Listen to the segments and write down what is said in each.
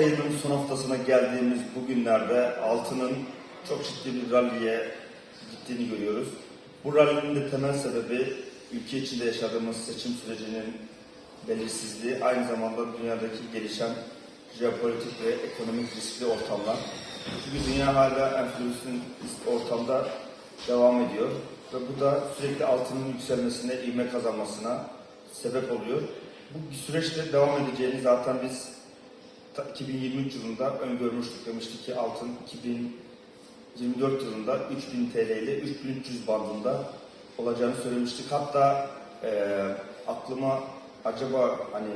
ayının son haftasına geldiğimiz bu günlerde altının çok ciddi bir ralliye gittiğini görüyoruz. Bu rallinin de temel sebebi ülke içinde yaşadığımız seçim sürecinin belirsizliği, aynı zamanda dünyadaki gelişen jeopolitik ve ekonomik riskli ortamlar. Çünkü dünya hala enflasyonist ortamda devam ediyor ve bu da sürekli altının yükselmesine, ivme kazanmasına sebep oluyor. Bu süreçte devam edeceğini zaten biz 2023 yılında öngörmüştük. Demiştik ki altın 2024 yılında 3000 TL ile 3300 bandında olacağını söylemiştik. Hatta eee, aklıma acaba hani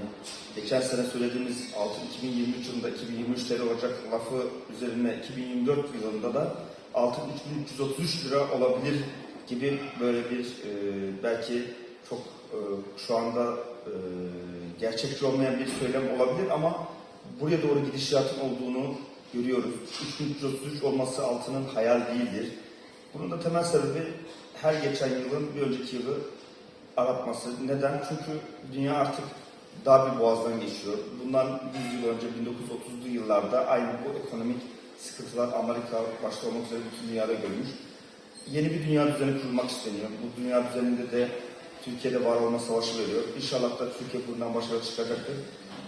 geçen sene söylediğimiz altın 2023 yılında 2023 TL olacak lafı üzerine 2024 yılında da altın 3333 lira olabilir gibi böyle bir eee, belki çok eee, şu anda eee, gerçekçi olmayan bir söylem olabilir ama buraya doğru gidişatın olduğunu görüyoruz. 3333 olması altının hayal değildir. Bunun da temel sebebi her geçen yılın bir önceki yılı aratması. Neden? Çünkü dünya artık dar bir boğazdan geçiyor. Bundan 100 yıl önce 1930'lu yıllarda aynı bu ekonomik sıkıntılar Amerika başta olmak üzere bütün dünyada görmüş. Yeni bir dünya düzeni kurulmak isteniyor. Bu dünya düzeninde de Türkiye'de var olma savaşı veriyor. İnşallah da Türkiye bundan başarılı çıkacaktır.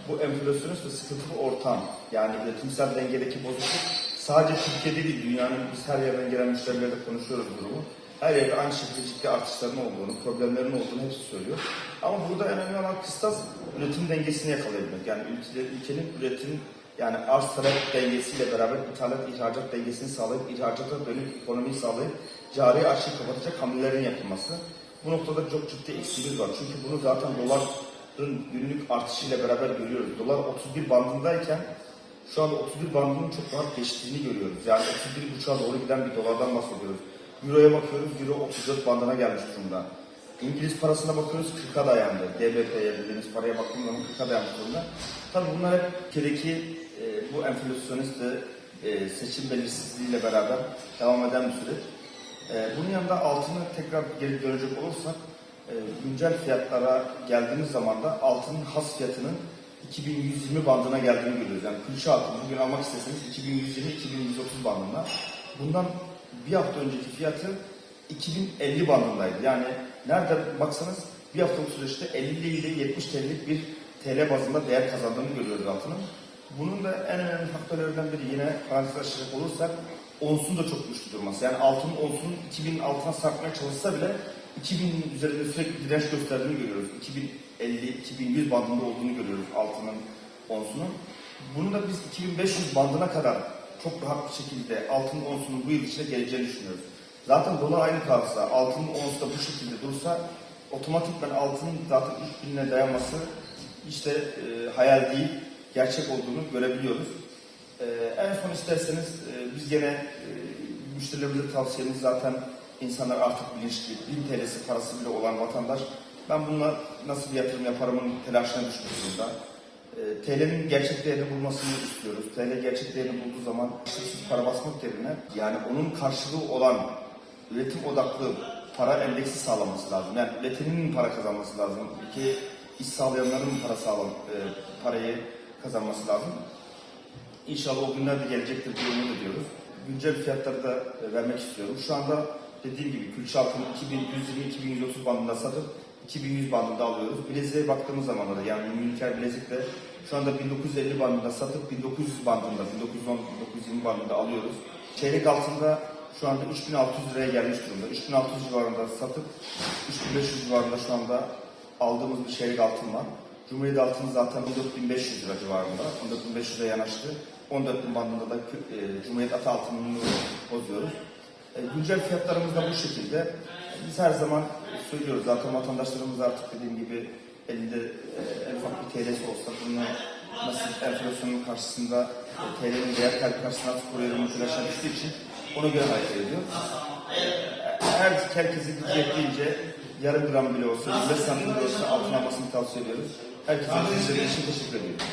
Bu enflasyonist ve sıkıntılı ortam yani üretimsel dengedeki bozukluk sadece Türkiye'de değil dünyanın biz her yerden gelen müşterilerle konuşuyoruz durumu. Her yerde aynı şekilde ciddi artışların olduğunu, problemlerin olduğunu hepsi söylüyor. Ama burada önemli olan kıstas üretim dengesini yakalayabilmek. Yani ülke, ülkenin üretim yani arz talep dengesiyle beraber ithalat ihracat dengesini sağlayıp ihracata dönük ekonomiyi sağlayıp cari açığı kapatacak hamlelerin yapılması. Bu noktada çok ciddi eksiğimiz var. Çünkü bunu zaten doların günlük artışıyla beraber görüyoruz. Dolar 31 bandındayken şu anda 31 bandının çok rahat geçtiğini görüyoruz. Yani 31.5'a doğru giden bir dolardan bahsediyoruz. Euro'ya bakıyoruz, Euro 34 bandına gelmiş durumda. İngiliz parasına bakıyoruz 40'a dayandı. DBP'ye dediğimiz paraya baktığımız zaman 40'a dayanmış durumda. Tabii bunlar hep ülkedeki e, bu enflasyonist ve e, seçim belirsizliğiyle beraber devam eden bir süreç. E, bunun yanında altını tekrar geri dönecek olursak e, güncel fiyatlara geldiğimiz zaman da altının has fiyatının 2120 bandına geldiğini görüyoruz. Yani külçe altın bugün almak isteseniz 2120-2130 bandında. Bundan bir hafta önceki fiyatı 2050 bandındaydı. Yani nerede baksanız bir haftalık süreçte 50 ile 70 TL'lik bir TL bazında değer kazandığını görüyoruz altının. Bunun da en önemli faktörlerinden biri yine karşılaşacak olursak onsun da çok güçlü durması. Yani altının onsunun 2000 altına sarkmaya çalışsa bile 2000 üzerinde sürekli direnç gösterdiğini görüyoruz. 2050-2100 bandında olduğunu görüyoruz altının onsunun. Bunu da biz 2500 bandına kadar çok rahat bir şekilde altın onsunun bu yıl içinde geleceğini düşünüyoruz. Zaten dolar aynı kalsa, altının onsu da bu şekilde dursa otomatikman altının zaten 3000'e dayanması işte e, hayal değil, gerçek olduğunu görebiliyoruz. E, en son isterseniz e, biz gene e, müşterilerimize tavsiyemiz zaten insanlar artık bilinçli, 1000 TL'si parası bile olan vatandaş ben bununla nasıl bir yatırım yaparımın telaşına düşmüş durumda. E, TL'nin gerçek değerini bulmasını istiyoruz. TL gerçek değerini bulduğu zaman karşılıksız para basmak yerine yani onun karşılığı olan üretim odaklı para endeksi sağlaması lazım. Yani üretiminin para kazanması lazım. Ülkeye iş sağlayanların para sağlam, e, parayı kazanması lazım. İnşallah o günler de gelecektir diye umut ediyoruz. Güncel fiyatları da e, vermek istiyorum. Şu anda dediğim gibi külçe altını 2120-2130 bandında satıp 2100 bandında alıyoruz. Bileziğe baktığımız zaman da yani Münker bilezikle şu anda 1950 bandında satıp 1900 bandında, 1910-1920 bandında alıyoruz. Çeyrek altında şu anda 3600 liraya gelmiş durumda. 3600 civarında satıp 3500 civarında şu anda aldığımız bir çeyrek altın var. Cumhuriyet altını zaten 14.500 lira civarında. 14.500'e yanaştı. 14.000 bandında da e, Cumhuriyet ata altınını bozuyoruz. E, güncel fiyatlarımız da bu şekilde. Biz her zaman söylüyoruz zaten vatandaşlarımız artık dediğim gibi elinde e, en ufak bir TL'si olsa bunu nasıl enflasyonun karşısında e, TL'nin kaybı karşısında telaşına düştüğü için ona göre hareket ediyor. E, her herkesin gücü yettiğince yarım gram bile olsa, 25 santim bile olsa altın almasını tavsiye ediyoruz. Herkese için teşekkür ediyorum.